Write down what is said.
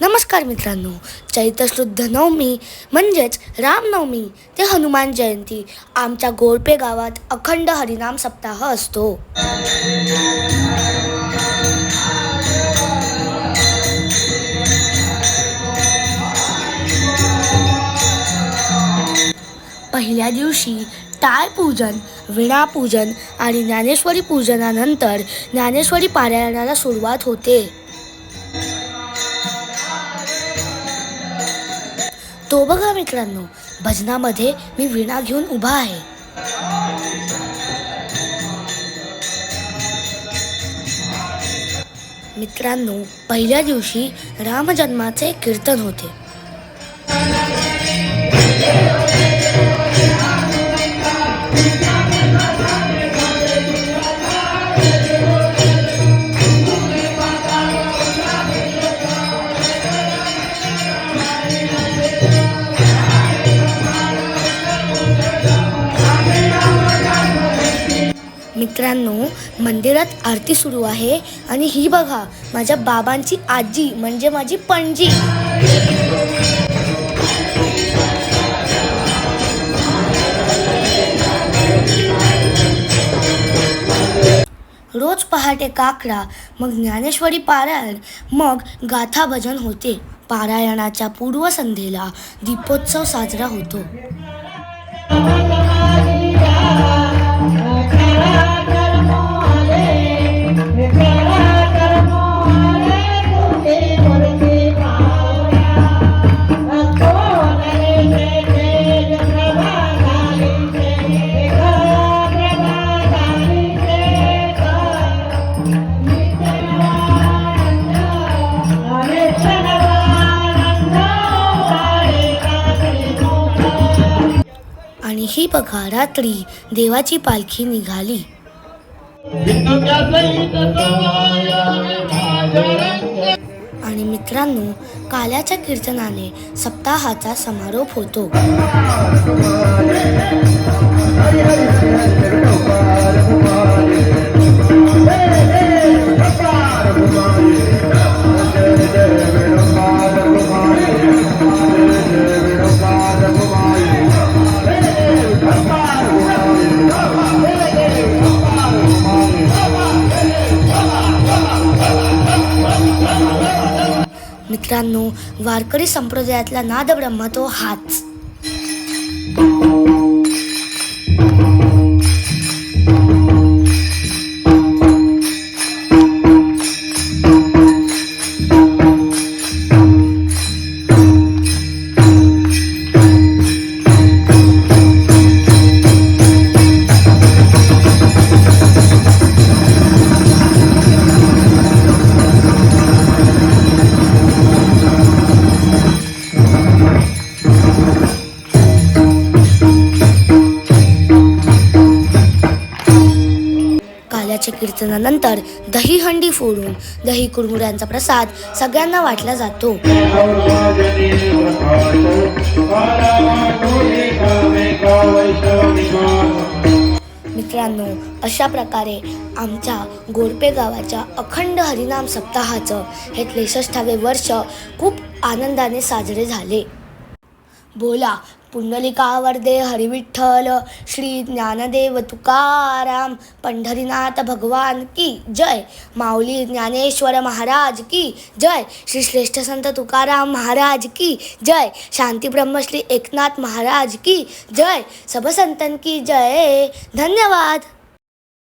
नमस्कार मित्रांनो चैत्र शुद्ध नवमी म्हणजेच रामनवमी ते हनुमान जयंती आमच्या गोरपे गावात अखंड हरिनाम सप्ताह असतो. पहिल्या दिवशी टाळ पूजन विणापूजन आणि ज्ञानेश्वरी पूजनानंतर ज्ञानेश्वरी पारायणाला सुरुवात होते. तो बघा मित्रांनो भजनामध्ये मी विणा घेऊन उभा आहे. मित्रांनो पहिल्या दिवशी रामजन्माचे कीर्तन होते. मित्रांनो मंदिरात आरती सुरू आहे आणि ही बघा माझ्या बाबांची आजी म्हणजे माझी पणजी. रोज पहाटे काकडा मग ज्ञानेश्वरी पारायण मग गाथा भजन होते. पारायणाच्या पूर्वसंध्येला दीपोत्सव साजरा होतो. आणि ही बघा रात्री देवाची पालखी निघाली. आणि मित्रांनो काल्याच्या कीर्तनाने सप्ताहाचा समारोप होतो. मित्रांनो वारकरी संप्रदायातला नादब्रह्म तो हाच. काल्याच्या कीर्तनानंतर दहीहंडी फोडून दही कुरमुऱ्यांचा प्रसाद सगळ्यांना वाटला जातो. मित्रांनो अशा प्रकारे आमच्या गोडपे गावाच्या अखंड हरिनाम सप्ताहाचं हे त्रेसष्टावे वर्ष खूप आनंदाने साजरे झाले. बोला पुंडलिकावर्दे हरिविठ्ठल श्री ज्ञानदेव तुकाराम पंढरीनाथ भगवान की जय माऊली ज्ञानेश्वर महाराज की जय श्री श्रेष्ठ संत तुकाराम महाराज की जय शांती ब्रह्मश्री एकनाथ महाराज की जय सब संतन की जय धन्यवाद.